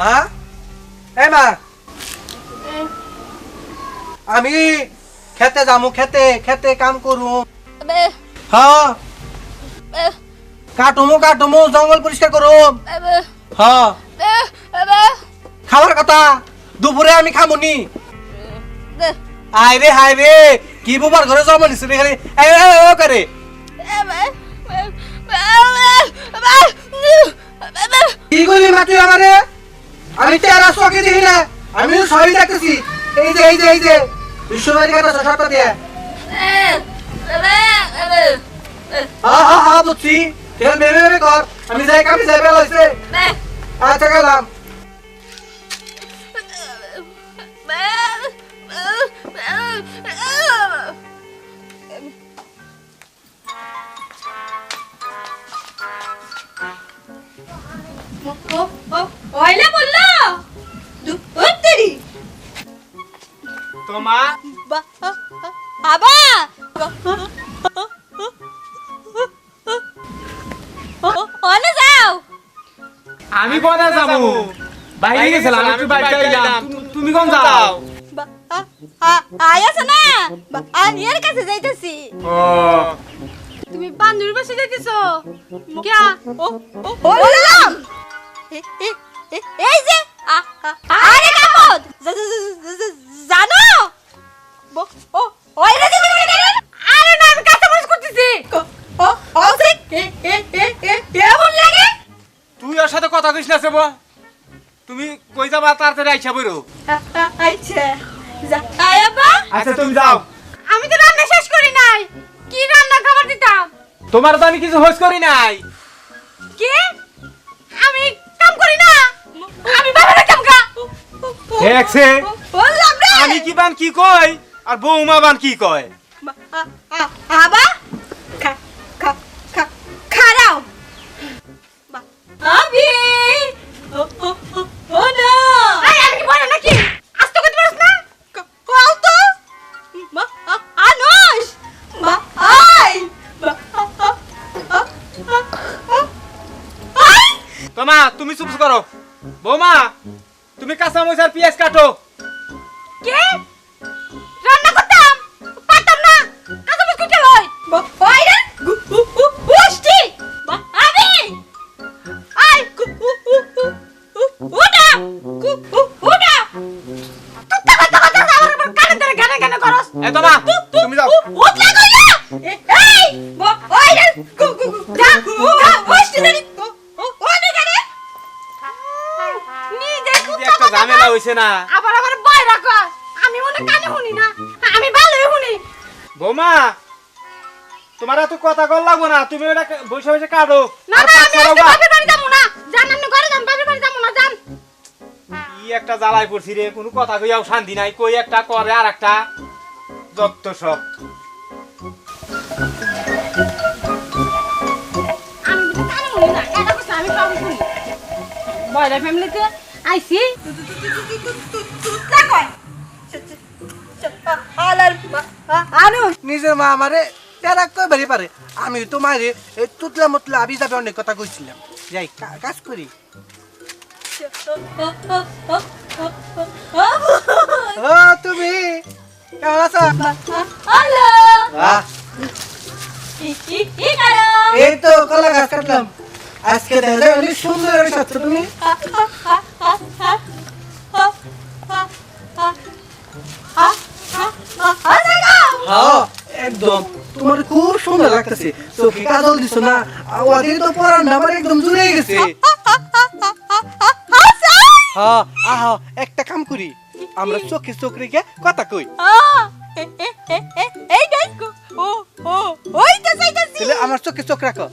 মা এ মা আমি খেতে যামু খেতে খেতে কাম করু হ্যাঁ কাটুমু কাটুমু জঙ্গল পরিষ্কার করুম বে হ্যাঁ খাবার কথা দুপুরে আমি খামুনি বে আয় রে হায় রে কি বুবার ঘরে জমা নিছে রে খালি এ করে কি করলি মা তুই আমারে আমি আর চোখে দেখি না আমি সবই দেখতেছি এই যে এই যে এই যে বিশ্ববাড়ি কাটা শশাটা দিয়ে হা হা হা বুঝছি তেল মেরে মেরে কর আমি যাই কামে যাই বেলা হয়েছে আচ্ছা গেলাম ওইলে তোমা আবা ওনে যাও আমি কোনে যাব বাইরে গেছিলাম একটু বাইরে তুমি কোন যাও আয়াছে না আনিয়ার কাছে যাইতেছি ও তুমি বান্ধবীর পাশে যাইতেছো কিয়া ও ও বললাম এই যে আরে কাপদ জা- জা- জা- জা- জা- জানো? ব- ও ওই রে আরে না আমি কাঁচা মরিচ করতেছি ও ও এ এ এ এ কেমন লাগে? তুই ওর সাথে কথা কইস না সেব তুমি কই যাবা তাড়াতাড়ি আইসা বইরো। আচ্ছা যা। আয়াবা আচ্ছা তুমি যাও। আমি তো রান্না শেষ করি নাই। কি রান্না খাবার দিতাম? তোমার তো আমি কিছু হোস করি নাই। কি? আমি কাম করি না? আমি বাবার কাম কা দেখছে বললাম রে আমি কি বান কি কই? আর বৌমা বান কি কয়? আবা? খা খা খা খারাও। আবি ও ও ও ও না। আই আমি কি বড় নাকি? আস্ত করতে পারছ না? কও তো। মা আনোশ মা আই। মা আই। তোমা তুমি চুপ করো। বৌমা তুমি কাঁচা মরিচ আর পেঁয়াজ কাটো। কে রান্না করতাম পারতাম না মাছ কুটে লই বাইরে গুষ্টি আমি আই ওটা ওটা তুত্তা কথা কথা আমার কানে ধরে গানে গানে করস এ তোমা তুমি যাও উঠ লাগো না এই বাইরে যা যা গুষ্টি ধরে ওনে গানে নিজে এই যে একটা ঝামেলা হইছে না বৌমা তোমার এত কথা কল লাগবো না তুমি ওটা বসে বসে কাটো না না আমি আজকে বাপের বাড়ি যাব না। জান আমি ঘরে যাম বাপের বাড়ি যাব না জান কি একটা জ্বালায় পড়ছি রে কোনো কথা কইয়াও শান্তি নাই কই একটা করে আর একটা। যত সব। আমি কিন্তু কানে শুনি না এটা কথা আমি কানে শুনি। বয়লা ফ্যামিলিতে আইছি। তুতলা কয় আলার আনু নিজের মা আমারে তেরা কই পারে আমি তো মারে এই তুতলা মুতলা আবি যাবে অনেক কথা কইছিলাম যাই কাজ করি ও তুমি কেমন আছো হ্যালো এই তো কলা গাছ কাটলাম আজকে দেখা অনেক সুন্দর ছাত্র তুমি হ্যাঁ একদম। তোমার খুব সুন্দর লাগতেছে। চোখে কাজল দিছ না? আর ওদের তো পরান না আমার একদম জুড়ে গেছে। হ্যাঁ একটা কাম করি। আমরা চোখে চোখ রেখে কথা কই। তাহলে আমার চোখে চোখ রাখো।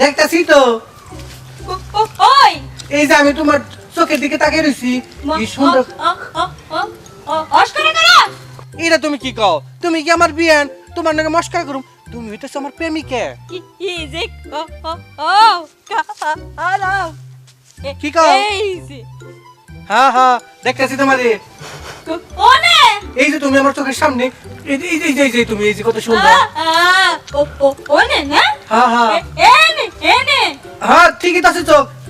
দেখতাছি তো? এই যে আমি তোমার চোখের দিকে তাকিয়ে রইছি। কি সুন্দর এটা তুমি কি কও? তুমি কি আমার বিয়ান? তোমার নাকি মস্কার করুম? তুমি হইতেছো আমার প্রেমিকা। কি কও? হ্যাঁ হ্যাঁ দেখতেছি তোমার এই যে তুমি আমার চোখের সামনে। এই যে এই যে- এই যে তুমি এই যে কত সুন্দর। হ্যাঁ? হ্যাঁ হ্যাঁ ঠিকই তো আছে। তো এ,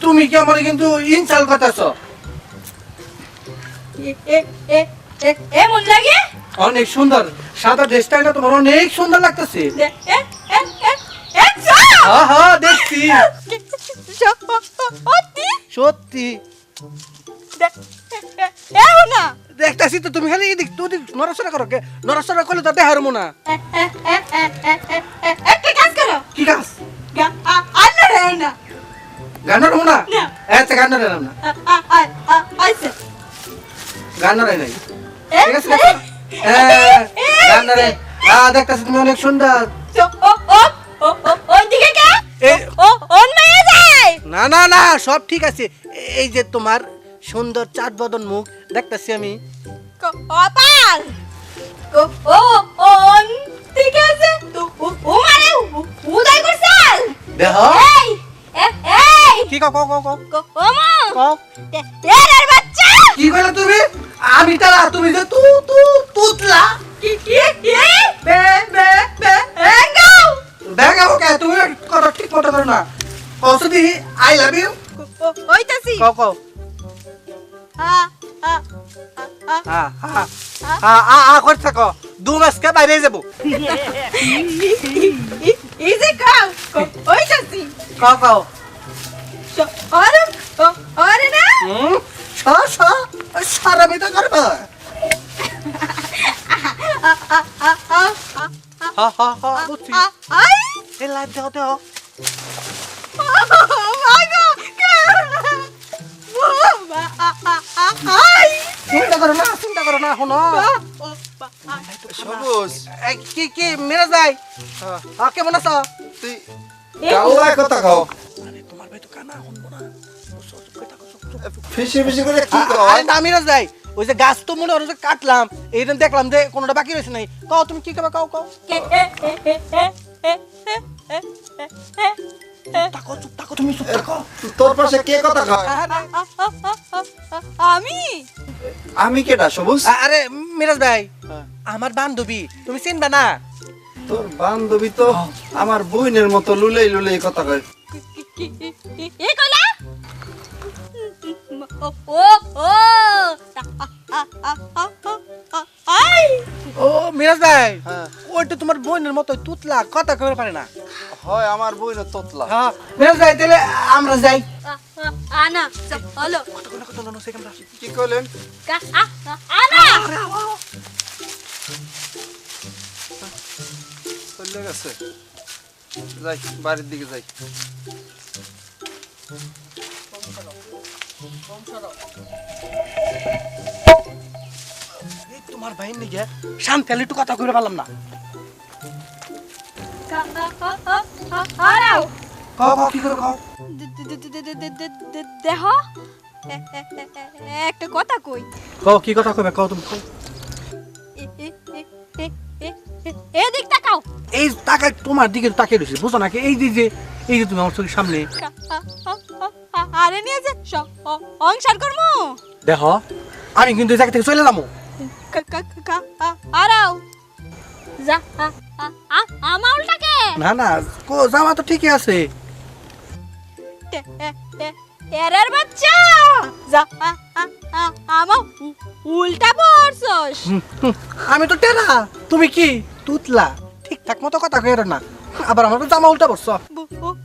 তুমি কি আমার কিন্তু ইনসাল করতেছ এ- লাগে অনেক সুন্দর সাদা ড্রেসটা না তোমার অনেক সুন্দর লাগতেছে! হ্যাঁ হ্যাঁ দেখছি সত্যি? দেখতেছি তো তুমি খালি এদিক তুই নড়াচড়া করো কে নড়াচড়া করলে তো দেখার মো না একটা কাজ করো। কি না। গান নড়বো না। আচ্ছা গান না। গান নাই ঠিক আছে গান দেখতেছি তুমি অনেক সুন্দর। না না না সব ঠিক আছে। এই যে তোমার সুন্দর চাঁদ বদন মুখ দেখতেছি আমি। কপাল। আছে। তো- ও- মানে উদয় করছাল। দেহ। এই, কি কও কও কও কও? ওমা, কও টে- বাচ্চা। কি কইলা তুমি? আমি তারা তুমি যে তু তু তুতলা। কি কি কি? বে বে বে। এঙ্গাও। ব্যাগ ওকে তুমি কথা ঠিক মতো করো না। কসদি আই লাভ ইউ ওইতাছি। কও কও। আ, আ, আ, আ, হ্যাঁ হ্যাঁ হ্যাঁ করতে থাকো দু মাসকে বাইরে যাব। এই যে কাও, ক- ওইতাছি। কও কও। স- আরে, আরে না। স স সারা মিটা করবা। আ, আ, আ, আ, আ, হা হা হা বুঝছি আই। এই লাইভ দাও দাও চিন্তা করো না চিন্তা করো না শোনো। সবুজ। কি কি মেরে যাই হ্যাঁ। কেমন আছো? তুই কথা কও। ফিসি ফিসি করে কি আ- কও না যাই। ওই যে গাছ তো মনে হয় কাটলাম এই দেখলাম যে কোনোটা বাকি রয়েছে নাই। কও তুমি কি করবা কও কও। তাকো চুপ তাকো তুমি চুপ তাকো তোর পাশে কে কথা কয়? আমি? আমি কেডা সবুজ? আরে মিরাজ ভাই আমার বান্ধবী তুমি চিনবা না? তোর বান্ধবী তো আমার বোনের মতো লুলেই লুলেই কথা কয়। কইলা ও ও ও। মিরাজ ভাই হ্যাঁ। ওইটা তোমার বোনের মতো তুতলা কথা কবে পারে না। হয় আমার বোন তোতলা। হ্যাঁ মিরাজ ভাই তাহলে আমরা যাই। আনা হলো। কত কোন কত নন সেকেন্ড কি কইলেন? আনা! চলে গেছে। যাই বাড়ির দিকে যাই। তোমার ভাই নিয়ে শান্তি আলি একটু কথা কইতে পারলাম না কও কও কি করে কও দেহ একটা কথা কই কও কি কথা কইবে কও তুমি কও এদিক তাকাও এই তাকায় তোমার দিকে তাকে রয়েছে বুঝো নাকি এই যে এই যে তুমি আমার চোখের সামনে আরে নিয়ে যে সংসার করমু দেখো আমি কিন্তু এই জায়গা থেকে চলে যাব আরাও। যা আমা উল্টাকে। না না কো যাওয়া তো ঠিকই আছে। এরার বাচ্চা। যা আমা উল্টা পড়ছস। আমি তো টেরা তুমি কি? তুতলা ঠিকঠাক মতো কথা কইরো না। আবার আমার তো জামা উল্টা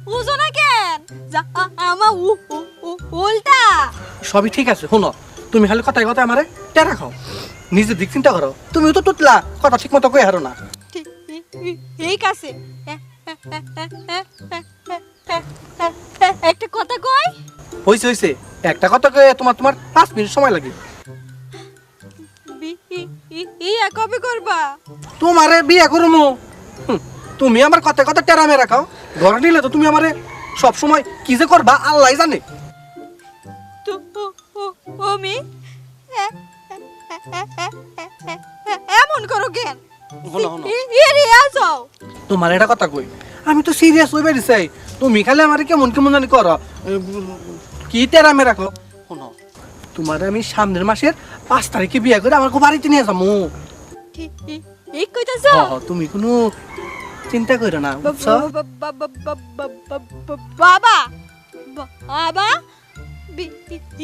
বুঝো না কেন? যা আমা উল্টা। সবই ঠিক আছে শোনো তুমি খালি কথায় কথায় আমারে টেরা খাও। নিজে দিক চিন্তা করো তুমি তো তুতলা কথা ঠিক মতো কই হারো না ঠিক- আছে একটা কথা কই হইছে হইছে একটা কথা কয়ে তোমার তোমার পাঁচ মিনিট সময় লাগে বি- ই- ই- ইয়া কবে করবা তোমারে বিয়ে করব হুম, তুমি আমার কথা কথা টেরা মেরা খাও ঘরে নিলে তো তুমি আমারে সব সময় কি যে করবা আল্লাহ জানে এমন করো কেন? তোমার এটা কথা কই? আমি তো সিরিয়াস হয়ে বেরিয়ে চাই তুমি খালি আমার কেমন কেমন জানি করো। কি তেরা মেরা কো শোনো তোমার আমি সামনের মাসের পাঁচ তারিখে বিয়ে করে আমার বাড়িতে নিয়ে যাব। ঠিক কইতাছ? তুমি কোনো চিন্তা করো না বাবা! বাবা!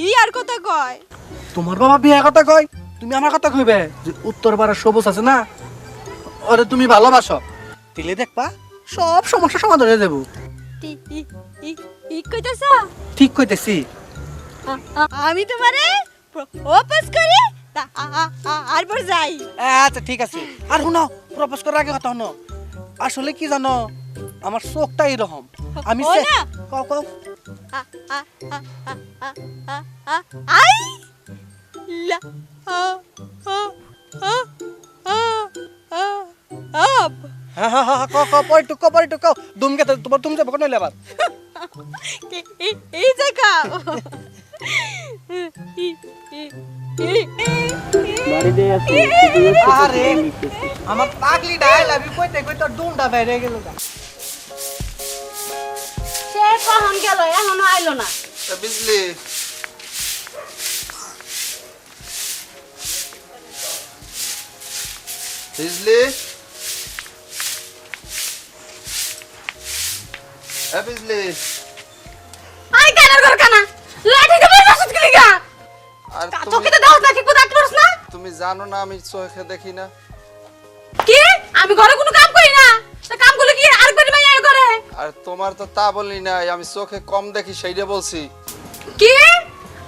ইয়ার কথা কয়? তোমার বাবা বিয়ে কথা কয়? তুমি আমার কথা কইবে যে উত্তর পাড়ার সবুজ আছে না? ওরে তুমি ভালোবাসো। দিলে দেখবা সব সমস্যা সমাধান হয়ে যাব। ই কইতাছ? ঠিক কইতেছি। আমি তোমারে প্রপোজ করি? তা- আ- আ- আ- আরপর যাই। আচ্ছা ঠিক আছে। আর শুনো প্রপোজ করার আগে কথা শুনো। আসলে কি জানো আমার চোখটা এরকম। আমি কও কও। আই! লা আ- আ- আ- আ- আ- আপ। কও কও পরে টুকো পরে টুকো দুম গেতে তোমার তুমি যাব কোন আবার? এই জায়গা? আরে আমার পাগলি ডাইল আমি কইতে কইতে দুমটা বাইরে গেল সে কখন গেল এখনও আইলো না। এ বুঝলি এ বুঝলি আই কানার ঘর কানা। লাঠি দেবে মাসুদ কি লিগা? আর চোখে তো দাও না ঠিক মতো আটকে না? তুমি জানো না আমি চোখে দেখি না। কি? আমি ঘরে কোনো কাম করি না? তা কাম করলে কি আর করে মাইয়া করে আর তোমার তো তা বলি নাই আমি চোখে কম দেখি সেইটা বলছি। কি?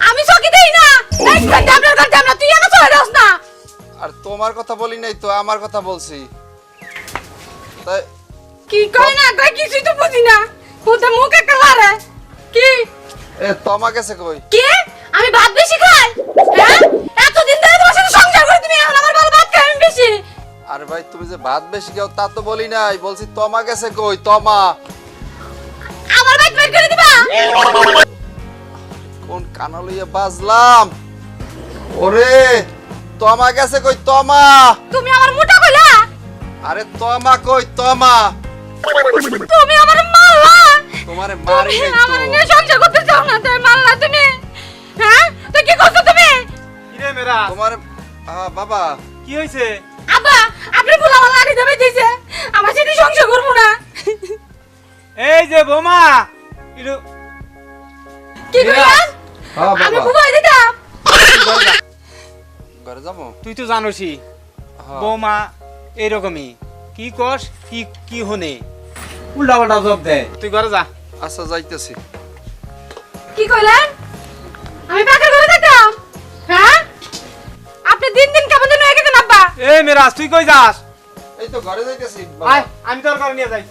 আমি চকি দেই না? এই ঘণ্টা আপনার ঘণ্টা তুই আমার চলে যাস না? আর তোমার কথা বলি নাই তো আমার কথা বলছি। তাই কি কই না? কই কিছুই তো বুঝি না। কোথা মুখ একটা লারে কি? এ তোমা গেছে কই? কি? আমি ভাত বেশি খাই? হ্যাঁ? এতদিন ধরে তোমার সাথে সংসার করে তুমি এখন আমার ভালো ভাত খাই আমি বেশি। আর ভাই তুমি যে ভাত বেশি খাও তা তো বলি নাই। বলছি তোমা গেছে কই? তোমা। আমার ভাত বের করে দিবা? কোন কানা লইয়া বাজলাম? ওরে! তোমা গেছে কই তোমা? তুমি আমার মোটা কইলা? আরে তোমা কই তোমা? তুমি আমার মারলা তোমারে মারি তুমি আমার নিয়ে সংসার করতে চাও না তাই মারলা তুমি। হ্যাঁ? তো কি করছ তুমি? কিরে মেরা? তোমার বাবা। কি হয়েছে আবা আপনি বলে আমার লাড়ি দেবে দিয়েছে। আমার সাথে সংসার করব না। এই যে বোমা কি কইলেন হ্যাঁ আমি বাবা বুবাই দিতাম ঘরে যাব? তুই তো জানোসই। বৌমা এইরকমই। কি কস কি কি হনে? উল্টা পাল্টা জব দে। তুই ঘরে যা। আচ্ছা যাইতেছি। কি কইলেন? আমি পাকের ঘরে থাকতাম? হ্যাঁ? আপনি দিন দিন কেমন যেন হয়ে গেছেন আব্বা। এই মেরাজ তুই কই যাস? এই তো ঘরে যাইতেছি আয় আমি তোর ঘরে নিয়ে যাই।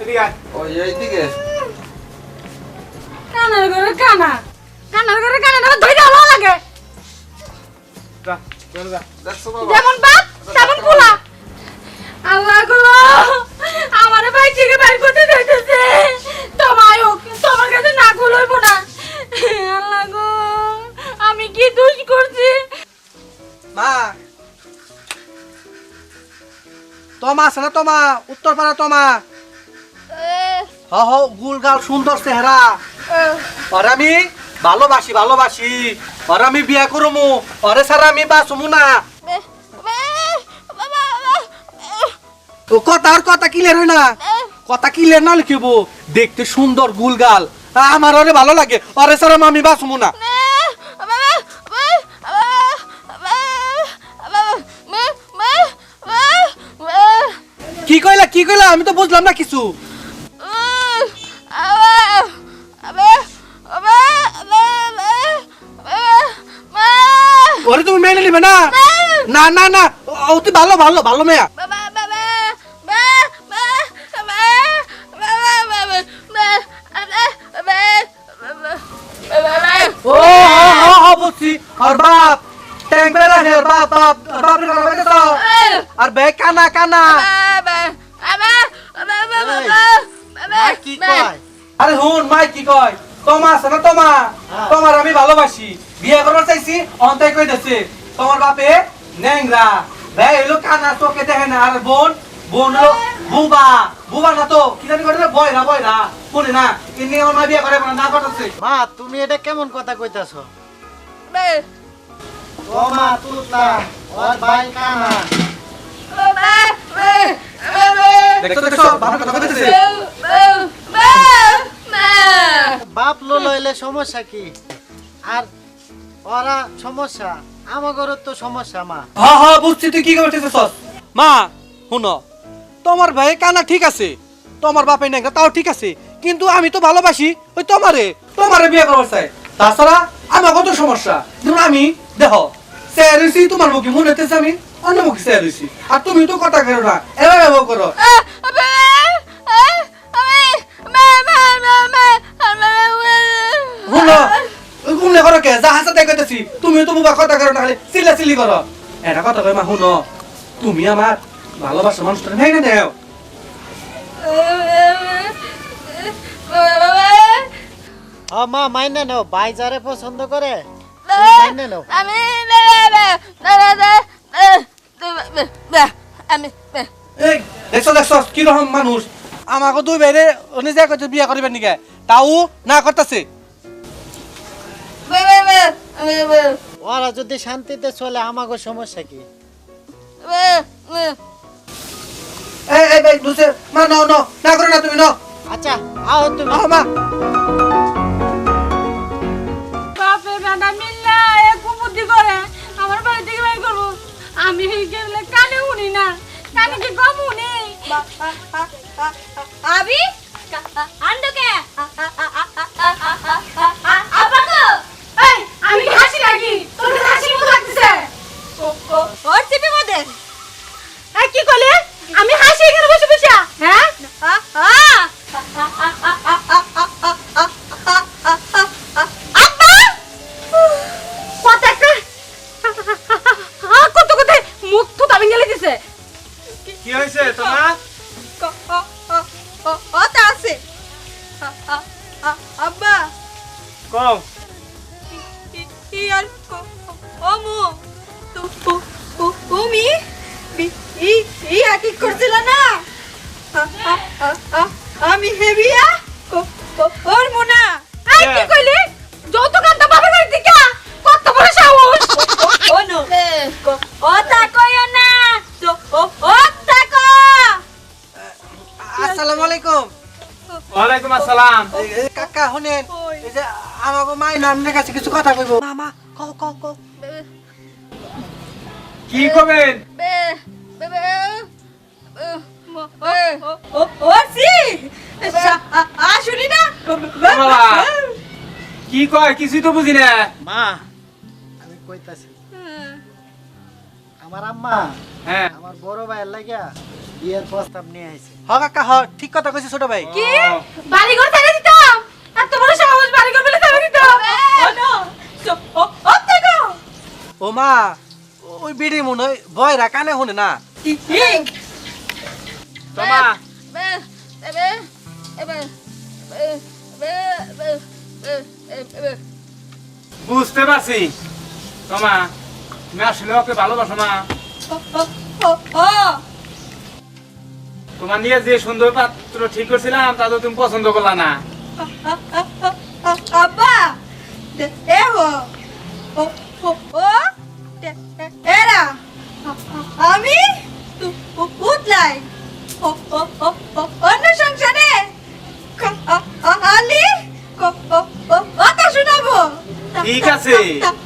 এদিকে আয়। ওই এইদিকে। কানার ঘরে কানা। কানার ঘরে কানা না ধইরা ভালো লাগে। যেমন বাপ তেমন পোলা। আল্লাহ গো আমারে ভাই থেকে বাইর করতে দিতেছে তোমায় তোমার কাছে না খুলইব না। আল্লাহ গো আমি কি দোষ করছি? মা। তোমা আছে না তোমা? উত্তর পাড়া তোমা। হ হ গুল গাল সুন্দর চেহারা। আর আমি ভালোবাসি ভালোবাসি। আর আমি বিয়া করমু। আরে স্যার, আমি বাঁচমু না। ও কথা আর কথা ক্লিয়ার হয় না। কথা ক্লিয়ার না লিখিব। দেখতে সুন্দর গুলগাল। আমার আরে ভালো লাগে। আরে স্যার আমি বাঁচমু না। কি কইলা কি কইলা? আমি তো বুঝলাম না কিছু। ওরে তুমি মেনে নিবে না না না না তুই ভালো ভালো ভালো মেয়া ও বুঝছি আর বাপ ট্যাঙ্ক বেড়ে রাখে আর বাপ বাপ আর বাপ রে কানা তো আর বে কানা কানা আরে হুন মাই কি কয় তোমা আছে না তোমা? তোমার আমি ভালোবাসি। বিয়ে করার চাইছি অন্তাই কই দেছে তোমার বাপে নেংরা বে হইল কানা চোখে দেখে না। আর বোন বোন হলো বুবা। বুবা না তো কি জানি করে বয়রা বয়রা। শুনে না ইনি আমার মা বিয়ে করে না করতেছে। মা তুমি এটা কেমন কথা কইতাছ? ও মা তুতলা ওর ভাই কানা। Bye. দেখছ দেখছ ভালো কথা কইতেছে বাপ লো লইলে সমস্যা কি? আর ওরা সমস্যা তো সমস্যা মা। হা হা বুঝছি তুই কি করতেছিস? মা শুনো তোমার ভাই কানা ঠিক আছে তোমার বাপে নেই তাও ঠিক আছে কিন্তু আমি তো ভালোবাসি ওই তোমারে। তোমারে বিয়ে করবার চাই। তাছাড়া আমার কত সমস্যা। যেমন আমি দেহ স্যার তোমার মুখে মনে হইতেছে আমি। অন্য মুখে স্যার হইছি আর তুমি তো কথা করো না এরা ব্যবহার করো। শুনো করো কে? যা হাসা তাই কইতেছি। তুমি তো মুখে কথা করো না খালি চিল্লা চিল্লি করো। এটা কথা কই মা শুনো। তুমি আমার ভালোবাসা মানুষটা নেই না দেও মা মাইনে নাও। ভাই যারে পছন্দ করে। মাইনে নাও। আমি আমি এই দেখছ দেখছ কীরকম মানুষ? আমাকে দুই বাইরে নিজে করতে বিয়ে করিবেন নিকে? তাও না করতেছে? ওরা যদি শান্তিতে চলে আমাগো সমস্যা কি? এই এই ভাই দুসে মা নো নো না করো না তুমি নো আচ্ছা আও তুমি। আহ, মা। বাপে আমি গেলে কানে উনি না, কানে কি কম উনি? আবি? আন্ডকে আপাকো এই, আমি কি হাসি লাগি, তোর কি হাসি মতো লাগতেছে। ওর টিপি মধ্যে এই কাকা শুনেন এই যে আমাকে মাই নামের কাছে কিছু কথা কইব? মামা কও কও কও। কি করবেন বাবা কি কয় কিছুই তো বুঝি না। মা আমি কইতাছি। আমার আম্মা হ্যাঁ। আমার বড় ভাইয়ের লাগিয়া বিয়ের প্রস্তাব নিয়ে আইছে হ কাকা হ ঠিক কথা কইছি ছোট ভাই কি বাড়িঘর ছেড়ে দিতাম এত বড় সাহস বাড়িঘর বলে ছেড়ে দিতাম ও নো ও ও ও মা ওই বিড়ি মনে হয় বয়রা কানে শুনে না তোমা বুঝতে পারছি তোমা তুমি আসলে ওকে ভালোবাসো না তোমার নিয়ে যে সুন্দর পাত্র ঠিক করছিলাম তা তো তুমি পছন্দ করলা না। আব্বা এহো ও ও ও এরা। আমি উতলাই। অন্য সংসারে। আলি কথা শোনাবো ঠিক আছে।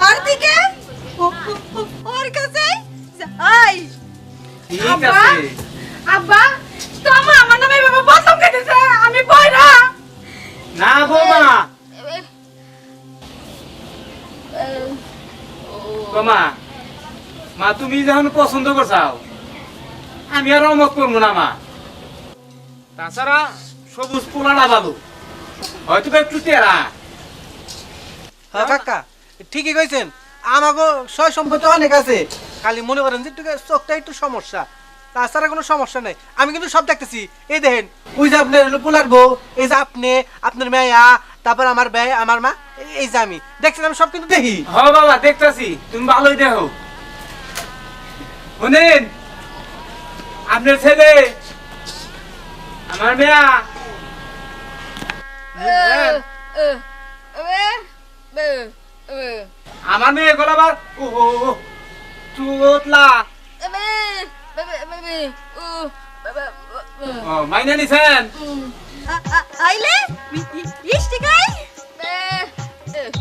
আর দিকে ওর কাছে যাই। ঠিক আব্বা? আছে। আব্বা না মা, তুমি যখন পছন্দ করছাও, আমি আর অমত করব না, মা। তাছাড়া সবুজ পোলাটা ভালো। হয়তো একটু টেরা। হ্যাঁ ঠিকই কইছেন। আমাকে সয় সম্পত্তি অনেক আছে। খালি মনে করেন যে চোখটা একটু সমস্যা। তাছাড়া কোনো সমস্যা নেই। আমি কিন্তু সব দেখতেছি। এই দেখেন, ওই যে আপনার পোলার বউ, এই যে আপনি, আপনার মেয়া, তারপর আমার ব্যয় আমার মা, এই- যে আমি। দেখছেন, আমি সব কিন্তু দেখি। হ বাবা, দেখতাছি। তুমি ভালোই দেখো। শুনেন, আপনার ছেলে, আমার মেয়া। আমার মেয়ে গলাবার ওহো চুতলা মাইনা নিছেন আইলে ইষ্টিকাই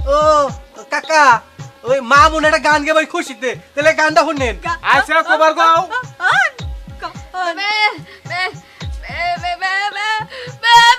ও কাকা ওই মা মনে একটা গান গে ভাই খুশিতে তাহলে গানটা শুনেন আচ্ছা কবার গাও মে মে মে মে মে